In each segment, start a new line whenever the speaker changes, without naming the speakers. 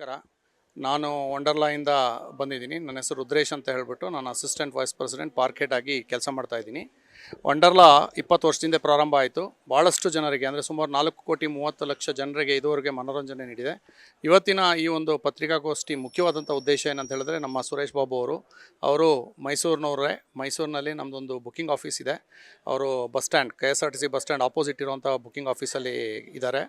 ನಮಸ್ಕಾರ. ನಾನು ವಂಡರ್ಲಾಯಿಂದ ಬಂದಿದ್ದೀನಿ. ನನ್ನ ಹೆಸರು ರುದ್ರೇಶ್ ಅಂತ ಹೇಳ್ಬಿಟ್ಟು ನಾನು assistant vice president park head ಆಗಿ ಕೆಲಸ ಮಾಡ್ತಾ ಇದ್ದೀನಿ. ವಂಡರ್ಲಾ ಇಪ್ಪತ್ತು ವರ್ಷದಿಂದ ಪ್ರಾರಂಭ ಆಯಿತು. ಭಾಳಷ್ಟು ಜನರಿಗೆ, ಅಂದರೆ ಸುಮಾರು ನಾಲ್ಕು ಕೋಟಿ ಮೂವತ್ತು ಲಕ್ಷ ಜನರಿಗೆ ಇದುವರೆಗೆ ಮನೋರಂಜನೆ ನೀಡಿದೆ. ಇವತ್ತಿನ ಈ ಒಂದು ಪತ್ರಿಕಾಗೋಷ್ಠಿ ಮುಖ್ಯವಾದಂಥ ಉದ್ದೇಶ ಏನಂತ ಹೇಳಿದ್ರೆ, ನಮ್ಮ ಸುರೇಶ್ ಬಾಬು ಅವರು ಅವರು ಮೈಸೂರಿನವರೇ, ಮೈಸೂರಿನಲ್ಲಿ ನಮ್ಮದೊಂದು ಬುಕ್ಕಿಂಗ್ ಆಫೀಸ್ ಇದೆ. ಅವರು bus stand, K S R T C bus stand opposite ಇರುವಂಥ ಬುಕ್ಕಿಂಗ್ ಆಫೀಸಲ್ಲಿ ಇದ್ದಾರೆ.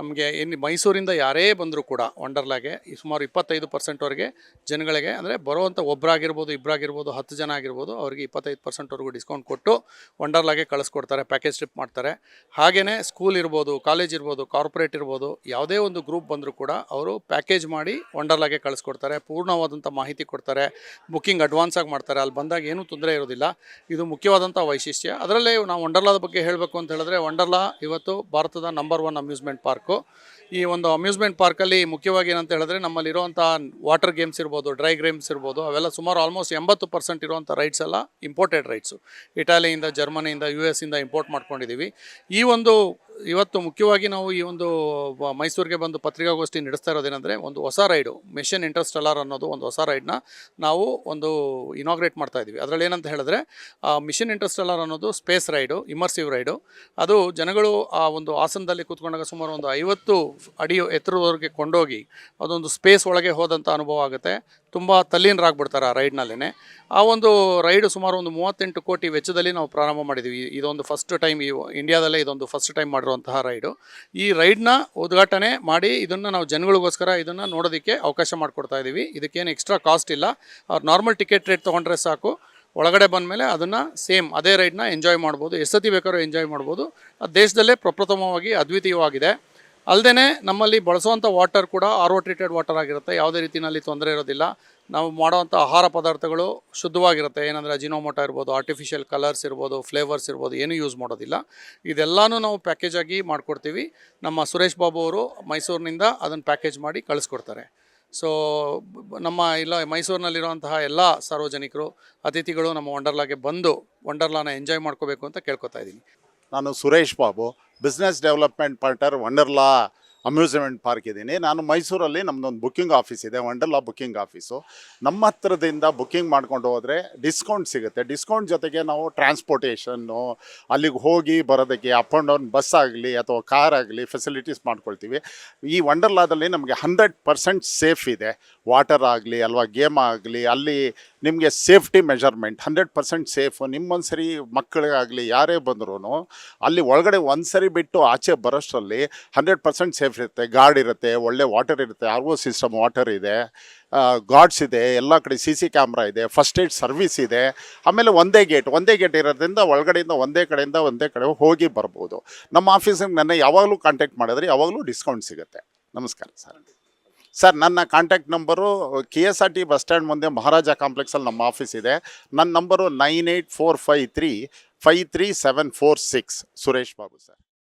ನಮಗೆ ಇನ್ನು ಮೈಸೂರಿಂದ ಯಾರೇ ಬಂದರೂ ಕೂಡ ವಂಡರ್ಲಾಗೆ ಈ ಸುಮಾರು ಇಪ್ಪತ್ತೈದು ಪರ್ಸೆಂಟ್ವರೆಗೆ ಜನಗಳಿಗೆ, ಅಂದರೆ ಬರುವಂಥ ಒಬ್ಬರಾಗಿರ್ಬೋದು ಇಬ್ಬರಾಗಿರ್ಬೋದು ಹತ್ತು ಜನ ಆಗಿರ್ಬೋದು, ಅವರಿಗೆ ಇಪ್ಪತ್ತೈದು ಪರ್ಸೆಂಟ್ವರೆಗೂ ಡಿಸ್ಕೌಂಟ್ ಕೊಟ್ಟು ವಂಡರ್ಲಾಗೆ ಕಳಿಸ್ಕೊಡ್ತಾರೆ ಪ್ಯಾಕೇಜ್ ಟ್ರಿಪ್ ಮಾಡ್ತಾರೆ. ಹಾಗೆಯೇ ಸ್ಕೂಲ್ ಇರ್ಬೋದು ಕಾಲೇಜ್ ಇರ್ಬೋದು ಕಾರ್ಪೊರೇಟ್ ಇರ್ಬೋದು, ಯಾವುದೇ ಒಂದು ಗ್ರೂಪ್ ಬಂದರೂ ಕೂಡ ಅವರು ಪ್ಯಾಕೇಜ್ ಮಾಡಿ ವಂಡರ್ಲಾಗೆ ಕಳಿಸ್ಕೊಡ್ತಾರೆ, ಪೂರ್ಣವಾದಂಥ ಮಾಹಿತಿ ಕೊಡ್ತಾರೆ ಬುಕ್ಕಿಂಗ್ ಅಡ್ವಾನ್ಸ್ ಆಗಿ ಮಾಡ್ತಾರೆ. ಅಲ್ಲಿ ಬಂದಾಗ ಏನೂ ತೊಂದರೆ ಇರೋದಿಲ್ಲ. ಇದು ಮುಖ್ಯವಾದಂಥ ವೈಶಿಷ್ಟ್ಯ. ಅದರಲ್ಲೇ ನಾವು ವಂಡರ್ಲಾದ ಬಗ್ಗೆ ಹೇಳಬೇಕು ಅಂತ ಹೇಳಿದ್ರೆ ವಂಡರ್ಲಾ ಇವತ್ತು ಭಾರತದ ನಂಬರ್ ಒನ್ ಅಮ್ಯೂಸ್ಮೆಂಟ್ ಪಾರ್ಕು ಈ ಒಂದು ಅಮ್ಯೂಸ್ಮೆಂಟ್ ಪಾರ್ಕಲ್ಲಿ ಮುಖ್ಯವಾಗಿ ಏನಂತ ಹೇಳಿದ್ರೆ ನಮ್ಮಲ್ಲಿರುವಂಥ ವಾಟರ್ ಗೇಮ್ಸ್ ಇರ್ಬೋದು ಡ್ರೈ ಗೇಮ್ಸ್ ಇರ್ಬೋದು, ಅವೆಲ್ಲ ಸುಮಾರು ಆಲ್ಮೋಸ್ಟ್ ಎಂಬತ್ತು ಪರ್ಸೆಂಟ್ ಇರುವಂಥ ರೈಟ್ಸ್ ಎಲ್ಲ ಇಂಪೋರ್ಟೆಡ್ ರೈಟ್ಸು ಇಟಾಲಿಯಿಂದ, ಜರ್ಮನಿಯಿಂದ ಯು ಇಂದ ಇಂಪೋರ್ಟ್ ಮಾಡ್ಕೊಂಡಿದ್ದೀವಿ ಈ ಒಂದು ಇವತ್ತು ಮುಖ್ಯವಾಗಿ ನಾವು ಈ ಒಂದು ಮೈಸೂರಿಗೆ ಬಂದು ಪತ್ರಿಕಾಗೋಷ್ಠಿ ನಡೆಸ್ತಾ ಇರೋದೇನೆಂದರೆ, ಒಂದು ಹೊಸ ರೈಡು, ಮಿಷನ್ ಇಂಟರ್ಸ್ಟೆಲಾರ್ ಅನ್ನೋದು ಒಂದು ಹೊಸ ರೈಡ್ನ ನಾವು ಒಂದು ಇನಾಗ್ರೇಟ್ ಮಾಡ್ತಾ ಇದ್ದೀವಿ. ಅದರಲ್ಲಿ ಏನಂತ ಹೇಳಿದ್ರೆ, ಆ ಮಿಷನ್ ಇಂಟರ್ಸ್ಟೆಲಾರ್ ಅನ್ನೋದು ಸ್ಪೇಸ್ ರೈಡು ಇಮರ್ಸಿವ್ ರೈಡು. ಅದು ಜನಗಳು ಆ ಒಂದು ಆಸನದಲ್ಲಿ ಕೂತ್ಕೊಂಡಾಗ ಸುಮಾರು ಒಂದು ಐವತ್ತು ಅಡಿ ಎತ್ತರದವರೆಗೆ ಕೊಂಡೋಗಿ, ಅದೊಂದು ಸ್ಪೇಸ್ ಒಳಗೆ ಹೋದಂಥ ಅನುಭವ ಆಗುತ್ತೆ. ತುಂಬ ತಲ್ಲೀನರಾಗ್ಬಿಡ್ತಾರೆ ಆ ರೈಡ್ನಲ್ಲೇ ಆ ಒಂದು ರೈಡು ಸುಮಾರು ಒಂದು ಮೂವತ್ತೆಂಟು ಕೋಟಿ ವೆಚ್ಚದಲ್ಲಿ ನಾವು ಪ್ರಾರಂಭ ಮಾಡಿದ್ದೀವಿ ಇದೊಂದು ಫಸ್ಟ್ ಟೈಮ್ ಈ ಇಂಡಿಯಾದಲ್ಲೇ ಇದೊಂದು ಫಸ್ಟ್ ಟೈಮ್ ಮಾಡಿರುವಂತಹ ರೈಡು. ಈ ರೈಡ್ನ ಉದ್ಘಾಟನೆ ಮಾಡಿ ಇದನ್ನು ನಾವು ಜನಗಳಿಗೋಸ್ಕರ ಇದನ್ನು ನೋಡೋದಕ್ಕೆ ಅವಕಾಶ ಮಾಡಿಕೊಡ್ತಾ ಇದ್ದೀವಿ ಇದಕ್ಕೇನು ಎಕ್ಸ್ಟ್ರಾ ಕಾಸ್ಟ್ ಇಲ್ಲ. ಅವ್ರು ನಾರ್ಮಲ್ ಟಿಕೆಟ್ ರೇಟ್ ತೊಗೊಂಡ್ರೆ ಸಾಕು. ಒಳಗಡೆ ಬಂದಮೇಲೆ ಅದನ್ನು ಸೇಮ್ ಅದೇ ರೈಡ್ನ ಎಂಜಾಯ್ ಮಾಡ್ಬೋದು. ಎಷ್ಟು ಸತಿ ಬೇಕಾದ್ರೂ ಎಂಜಾಯ್ ಮಾಡ್ಬೋದು. ಅದು ದೇಶದಲ್ಲೇ ಪ್ರಪ್ರಥಮವಾಗಿ ಅದ್ವಿತೀಯವಾಗಿದೆ. ಅಲ್ಲದೆ ನಮ್ಮಲ್ಲಿ ಬಳಸುವಂಥ ವಾಟರ್ ಕೂಡ ಆರ್ ಒ ಟ್ರೀಟೆಡ್ ವಾಟರ್ ಆಗಿರುತ್ತೆ. ಯಾವುದೇ ರೀತಿಯಲ್ಲಿ ತೊಂದರೆ ಇರೋದಿಲ್ಲ. ನಾವು ಮಾಡುವಂಥ ಆಹಾರ ಪದಾರ್ಥಗಳು ಶುದ್ಧವಾಗಿರುತ್ತೆ. ಏನಂದರೆ ಅಜಿನೋಮೋಟ ಇರ್ಬೋದು ಆರ್ಟಿಫಿಷಿಯಲ್ ಕಲರ್ಸ್ ಇರ್ಬೋದು ಫ್ಲೇವರ್ಸ್ ಇರ್ಬೋದು, ಏನೂ ಯೂಸ್ ಮಾಡೋದಿಲ್ಲ. ಇದೆಲ್ಲನೂ ನಾವು ಪ್ಯಾಕೇಜ್ ಆಗಿ ಮಾಡಿಕೊಡ್ತೀವಿ. ನಮ್ಮ ಸುರೇಶ್ ಬಾಬು ಅವರು ಮೈಸೂರಿನಿಂದ ಅದನ್ನು ಪ್ಯಾಕೇಜ್ ಮಾಡಿ ಕಳಿಸ್ಕೊಡ್ತಾರೆ. ಸೊ ನಮ್ಮ ಇಲ್ಲ, ಮೈಸೂರಿನಲ್ಲಿರುವಂತಹ ಎಲ್ಲ ಸಾರ್ವಜನಿಕರು, ಅತಿಥಿಗಳು ನಮ್ಮ ವಂಡರ್ಲಾಗೆ ಬಂದು ವಂಡರ್ಲಾನ ಎಂಜಾಯ್ ಮಾಡ್ಕೋಬೇಕು ಅಂತ ಕೇಳ್ಕೊತಾ ಇದ್ದೀನಿ.
ನಾನು Suresh Babu. Business development partner Wonderla amusement park ಇದ್ದೀನಿ ನಾನು ಮೈಸೂರಲ್ಲಿ ನಮ್ಮದೊಂದು ಬುಕ್ಕಿಂಗ್ ಆಫೀಸ್ ಇದೆ ವಂಡರ್ಲಾ ಬುಕ್ಕಿಂಗ್ ಆಫೀಸು ನಮ್ಮ ಹತ್ರದಿಂದ ಬುಕ್ಕಿಂಗ್ ಮಾಡ್ಕೊಂಡು ಹೋದರೆ ಡಿಸ್ಕೌಂಟ್ ಸಿಗುತ್ತೆ. ಡಿಸ್ಕೌಂಟ್ ಜೊತೆಗೆ ನಾವು ಟ್ರಾನ್ಸ್ಪೋರ್ಟೇಷನ್ನು ಅಲ್ಲಿಗೆ ಹೋಗಿ ಬರೋದಕ್ಕೆ ಅಪ್ ಆ್ಯಂಡ್ ಡೌನ್ ಬಸ್ ಆಗಲಿ ಅಥವಾ ಕಾರ್ ಆಗಲಿ ಫೆಸಿಲಿಟೀಸ್ ಮಾಡ್ಕೊಳ್ತೀವಿ. ಈ ವಂಡರ್ಲಾದಲ್ಲಿ ನಮಗೆ ಹಂಡ್ರೆಡ್ ಪರ್ಸೆಂಟ್ ಸೇಫ್ ಇದೆ. ವಾಟರ್ ಆಗಲಿ ಅಲ್ವಾ ಗೇಮ್ ಆಗಲಿ, ಅಲ್ಲಿ ನಿಮಗೆ safety measurement hundred percent safe ನಿಮ್ಮೊಂದು ಸರಿ ಮಕ್ಕಳಿಗಾಗಲಿ, ಯಾರೇ ಬಂದ್ರೂ ಅಲ್ಲಿ ಒಳಗಡೆ ಒಂದು ಸರಿ ಬಿಟ್ಟು ಆಚೆ ಬರೋಷ್ಟರಲ್ಲಿ ಹಂಡ್ರೆಡ್ ಪರ್ಸೆಂಟ್ ಸೇಫ್ ಇರುತ್ತೆ. ಗಾರ್ಡ್ ಇರುತ್ತೆ, ಒಳ್ಳೆ ವಾಟರ್ ಇರುತ್ತೆ ಆರ್ ಓ ಸಿಸ್ಟಮ್ ವಾಟರ್ ಇದೆ ಗಾರ್ಡ್ಸ್ ಇದೆ, ಎಲ್ಲ ಕಡೆ ಸಿ ಸಿ ಕ್ಯಾಮ್ರಾ ಇದೆ ಫಸ್ಟ್ ಏಡ್ ಸರ್ವಿಸ್ ಇದೆ. ಆಮೇಲೆ ಒಂದೇ ಗೇಟ್ ಒಂದೇ ಗೇಟ್ ಇರೋದ್ರಿಂದ ಒಳಗಡೆಯಿಂದ ಒಂದೇ ಕಡೆಯಿಂದ ಒಂದೇ ಕಡೆ ಹೋಗಿ ಬರ್ಬೋದು. ನಮ್ಮ ಆಫೀಸಿಗೆ ನನ್ನ ಯಾವಾಗಲೂ ಕಾಂಟ್ಯಾಕ್ಟ್ ಮಾಡಿದ್ರೆ ಯಾವಾಗಲೂ ಡಿಸ್ಕೌಂಟ್ ಸಿಗುತ್ತೆ. ನಮಸ್ಕಾರ ಸರ್. ಸರ್, ನನ್ನ contact number K S R T bus stand ಮುಂದೆ ಮಹಾರಾಜ ಕಾಂಪ್ಲೆಕ್ಸಲ್ಲಿ ನಮ್ಮ ಆಫೀಸ್ ಇದೆ. ನನ್ನ number nine eight four five three five three seven four six Suresh Babu, sir.